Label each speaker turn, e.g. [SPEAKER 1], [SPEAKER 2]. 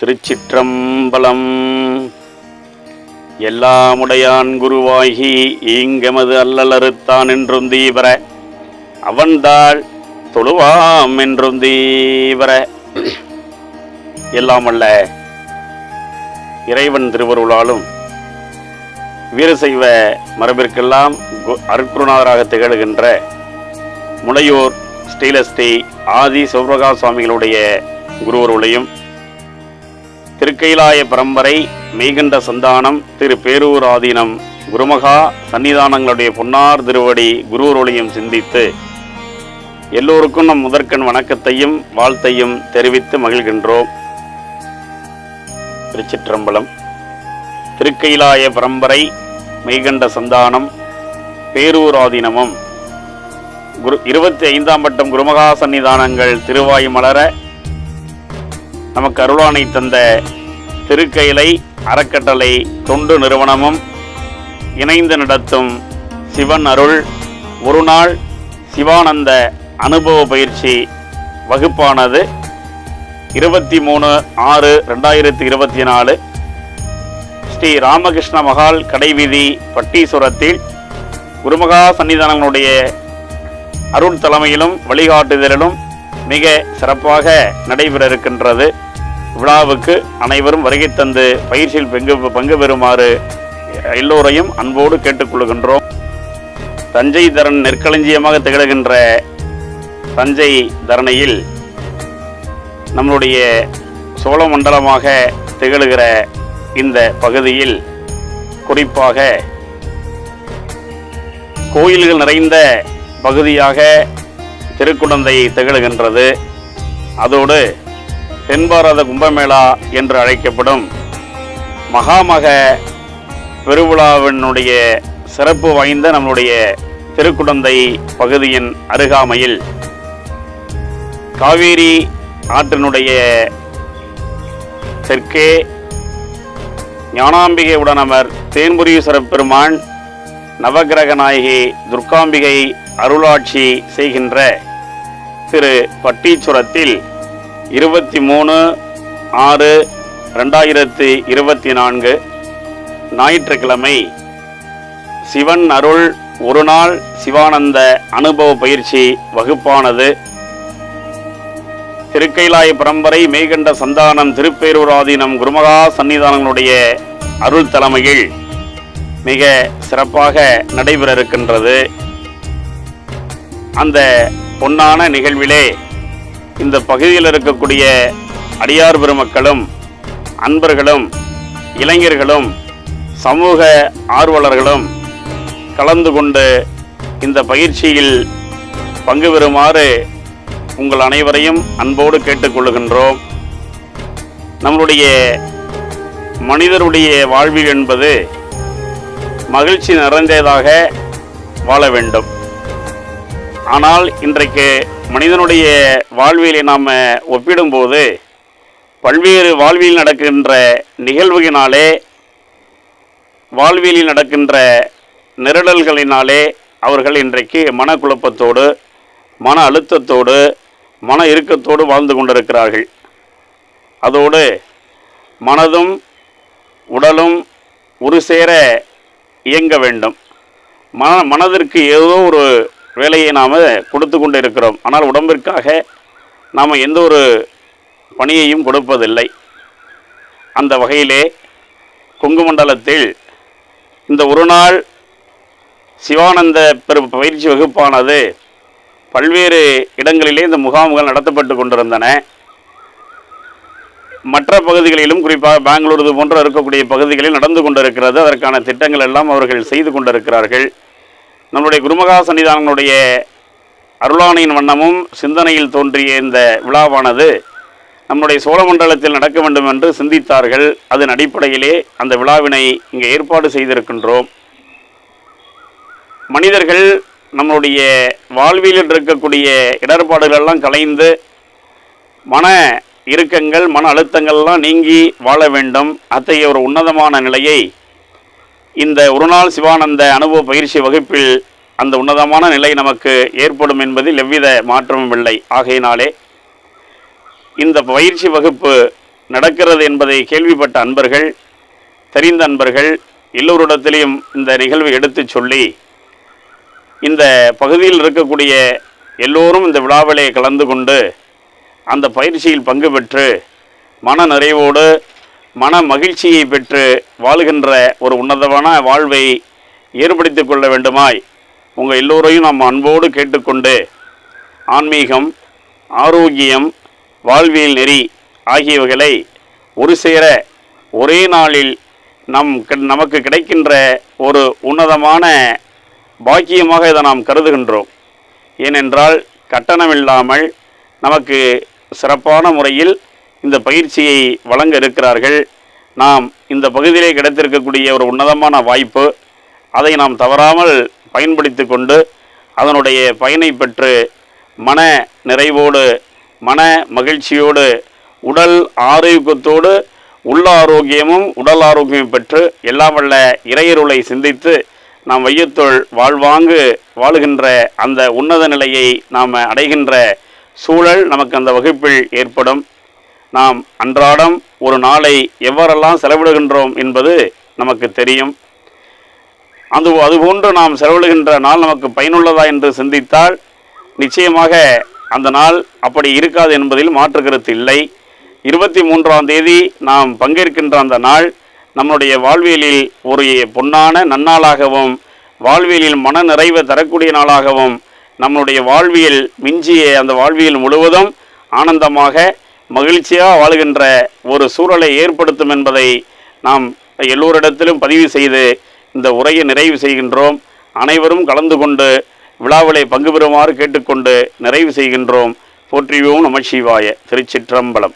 [SPEAKER 1] திருச்சிற்றம்பலம். எல்லாமுடையான் குருவாகி ஈங்கமது அல்லலறுத்தான் என்றும் தீவர அவன்தாள் தொழுவாம் என்றும் தீவர. எல்லாமல்ல இறைவன் திருவருளாலும் வீரசைவ மரபிற்கெல்லாம் கு- அருட்குருநாதராக திகழ்கின்ற முளையூர் ஸ்ரீலஸ்ரீ ஆதி சிவபிரகாஷ் சுவாமிகளுடைய குருவருளையும் திருக்கைலாய பரம்பரை மெய்கண்ட சந்தானம் திரு பேரூர் ஆதீனம் குருமகா சன்னிதானங்களுடைய பொன்னார் திருவடி குருவருளையும் சிந்தித்து எல்லோருக்கும் நம் முதற்கண் வணக்கத்தையும் வாழ்த்தையும் தெரிவித்து மகிழ்கின்றோம். திருச்சிற்றம்பலம். திருக்கைலாய பரம்பரை மெய்கண்ட சந்தானம் பேரூர் ஆதீனமும். குரு இருபத்தி ஐந்தாம் பட்டம் குருமகா சன்னிதானங்கள் திருவாய் மலர நமக்கு அருளானை தந்த திருக்கைலை அறக்கட்டளை தொண்டு நிறுவனமும் இணைந்து நடத்தும் சிவன் அருள் ஒரு நாள் சிவானந்த அனுபவ பயிற்சி வகுப்பானது. இருபத்தி மூணு ஆறு ரெண்டாயிரத்தி இருபத்தி நாலு. ஸ்ரீ ராமகிருஷ்ண மகால் கடைவீதி பட்டீஸ்வரத்தில் குருமகா சன்னிதானங்களுடைய அருள் தலைமையிலும் வழிகாட்டுதலிலும் மிக சிறப்பாக நடைபெற இருக்கின்றது. விழாவுக்கு அனைவரும் வருகை தந்து பயிற்சியில் பங்கு பங்கு பெறுமாறு எல்லோரையும் அன்போடு கேட்டுக்கொள்கின்றோம். தஞ்சை தரன் நெற்களஞ்சியமாக திகழ்கின்ற தஞ்சை தரணையில் நம்மளுடைய சோழ மண்டலமாக திகழ்கிற இந்த பகுதியில் குறிப்பாக கோயில்கள் நிறைந்த பகுதியாக திருக்குடந்தை திகழ்கின்றது. அதோடு தென்பாரத கும்பமேளா என்று அழைக்கப்படும் மகாமக பெருவிழாவினுடைய சிறப்பு வாய்ந்த நம்முடைய திருக்குடந்தை பகுதியின் அருகாமையில் காவேரி ஆற்றினுடைய தெற்கே ஞானாம்பிகை உடனமர் தேன்புரீஸ்வரப் பெருமான் நவக்கிரக நாயகி துர்காம்பிகை அருளாட்சி செய்கின்ற திரு பட்டீச்சுரத்தில் இருபத்தி மூணு ஆறு ரெண்டாயிரத்தி இருபத்தி நான்கு ஞாயிற்றுக்கிழமை சிவன் அருள் ஒரு நாள் சிவானந்த அனுபவ பயிற்சி வகுப்பானது. திருக்கைலாய பரம்பரை மேய்கண்ட சந்தானம் திருப்பேரூராதீனம் குருமகா சன்னிதானங்களுடைய அருள் தலைமையில் மிக சிறப்பாக நடைபெற இருக்கின்றது. அந்த பொன்னான நிகழ்விலே இந்த பகுதியில் இருக்கக்கூடிய அடியார் பெருமக்களும் அன்பர்களும் இளைஞர்களும் சமூக ஆர்வலர்களும் கலந்து கொண்டு இந்த பயிற்சியில் பங்கு பெறுமாறு உங்கள் அனைவரையும் அன்போடு கேட்டுக்கொள்கின்றோம் நம்மளுடைய மனிதருடைய வாழ்வில் என்பது மகிழ்ச்சி நிறைந்ததாக வாழ வேண்டும். ஆனால் இன்றைக்கு மனிதனுடைய வாழ்வியலை நாம் ஒப்பிடும்போது பல்வேறு வாழ்வியல் நடக்கின்ற நிகழ்வுகளினாலே வாழ்வியலில் நடக்கின்ற நிரடல்களினாலே அவர்கள் இன்றைக்கு மனக்குழப்பத்தோடு மன அழுத்தத்தோடு மன இறுக்கத்தோடு வாழ்ந்து கொண்டிருக்கிறார்கள். அதோடு மனதும் உடலும் ஒரு சேர இயங்க வேண்டும். மன மனதிற்கு ஏதோ ஒரு வேலையை நாம் கொடுத்து கொண்டு இருக்கிறோம் ஆனால் உடம்பிற்காக நாம் எந்த ஒரு பணியையும் கொடுப்பதில்லை. அந்த வகையிலே கொங்கு மண்டலத்தில் இந்த ஒரு நாள் சிவானந்த பெரு பயிற்சி வகுப்பானது பல்வேறு இடங்களிலே இந்த முகாம்கள் நடத்தப்பட்டு கொண்டிருந்தன. மற்ற பகுதிகளிலும் குறிப்பாக பெங்களூர் இது போன்ற இருக்கக்கூடிய பகுதிகளில் நடந்து கொண்டிருக்கிறது. அதற்கான திட்டங்கள் எல்லாம் அவர்கள் செய்து கொண்டிருக்கிறார்கள். நம்முடைய குருமகா சன்னிதானங்களுடைய அருளானையின் வண்ணமும் சிந்தனையில் தோன்றிய இந்த விழாவானது நம்முடைய சோழமண்டலத்தில் நடக்க வேண்டும் என்று சிந்தித்தார்கள். அதன் அடிப்படையிலே அந்த விழாவினை இங்கே ஏற்பாடு செய்திருக்கின்றோம். மனிதர்கள் நம்மளுடைய வாழ்வியலில் இருக்கக்கூடிய இடர்பாடுகள் எல்லாம் கலைந்து மன இறுக்கங்கள் மன அழுத்தங்கள்லாம் நீங்கி வாழ வேண்டும். அத்தகைய ஒரு உன்னதமான நிலையை இந்த ஒரு நாள் சிவானந்த அனுபவ பயிற்சி வகுப்பில் அந்த உன்னதமான நிலை நமக்கு ஏற்படும் என்பதில் எவ்வித மாற்றமும் இல்லை. ஆகையினாலே இந்த பயிற்சி வகுப்பு நடக்கிறது என்பதை கேள்விப்பட்ட அன்பர்கள் தெரிந்த அன்பர்கள் எல்லோரிடத்திலையும் இந்த நிகழ்வை எடுத்துச் சொல்லி இந்த பகுதியில் இருக்கக்கூடிய எல்லோரும் இந்த விழாவிலே கலந்து கொண்டு அந்த பயிற்சியில் பங்கு பெற்று மன நிறைவோடு மன மகிழ்ச்சியை பெற்று வாழுகின்ற ஒரு உன்னதமான வாழ்வை ஏற்படுத்தி கொள்ள வேண்டுமாய் உங்கள் எல்லோரையும் நாம் அன்போடு கேட்டுக்கொண்டு ஆன்மீகம் ஆரோக்கியம் வாழ்வியல் நெறி ஆகியவைகளை ஒரு சேர ஒரே நாளில் நம் நமக்கு கிடைக்கின்ற ஒரு உன்னதமான பாக்கியமாக இதை நாம் கருதுகின்றோம். ஏனென்றால் கட்டணமில்லாமல் நமக்கு சிறப்பான முறையில் இந்த பயிற்சியை வழங்க இருக்கிறார்கள். நாம் இந்த பகுதியிலே கிடைத்திருக்கக்கூடிய ஒரு உன்னதமான வாய்ப்பு அதை நாம் தவறாமல் பயன்படுத்தி கொண்டு அதனுடைய பயனை பெற்று மன நிறைவோடு மன மகிழ்ச்சியோடு உடல் ஆரோக்கியத்தோடு உள்ள ஆரோக்கியமும் உடல் ஆரோக்கியம் பெற்று எல்லாம் வல்ல இறையருளை சிந்தித்து நாம் வையத்துள் வாழ்வாங்கு வாழுகின்ற அந்த உன்னத நிலையை நாம் அடைகின்ற சூழல் நமக்கு அந்த வகுப்பில் ஏற்படும். நாம் அன்றாடம் ஒரு நாளை எவ்வாறெல்லாம் செலவிடுகின்றோம் என்பது நமக்கு தெரியும். அது அதுபோன்று நாம் செலவிடுகின்ற நாள் நமக்கு பயனுள்ளதா என்று சிந்தித்தால் நிச்சயமாக அந்த நாள் அப்படி இருக்காது என்பதில் மாற்று கருத்து இல்லை. இருபத்தி மூன்றாம் தேதி நாம் பங்கேற்கின்ற அந்த நாள் நம்முடைய வாழ்வியலில் ஒரு பொன்னான நன்னாளாகவும் வாழ்வியலில் மன நிறைவை தரக்கூடிய நாளாகவும் நம்முடைய வாழ்வியல் மிஞ்சிய அந்த வாழ்வியல் முழுவதும் ஆனந்தமாக மகிழ்ச்சியாக வாழுகின்ற ஒரு சூழலை ஏற்படுத்தும் என்பதை நாம் எல்லோரிடத்திலும் பதிவு செய்து இந்த உரையை நிறைவு செய்கின்றோம். அனைவரும் கலந்து கொண்டு விழாவிலே பங்கு பெறுமாறு கேட்டுக்கொண்டு நிறைவு செய்கின்றோம். போற்றியோம் நமச்சிவாய திருச்சிற்றம்பலம்.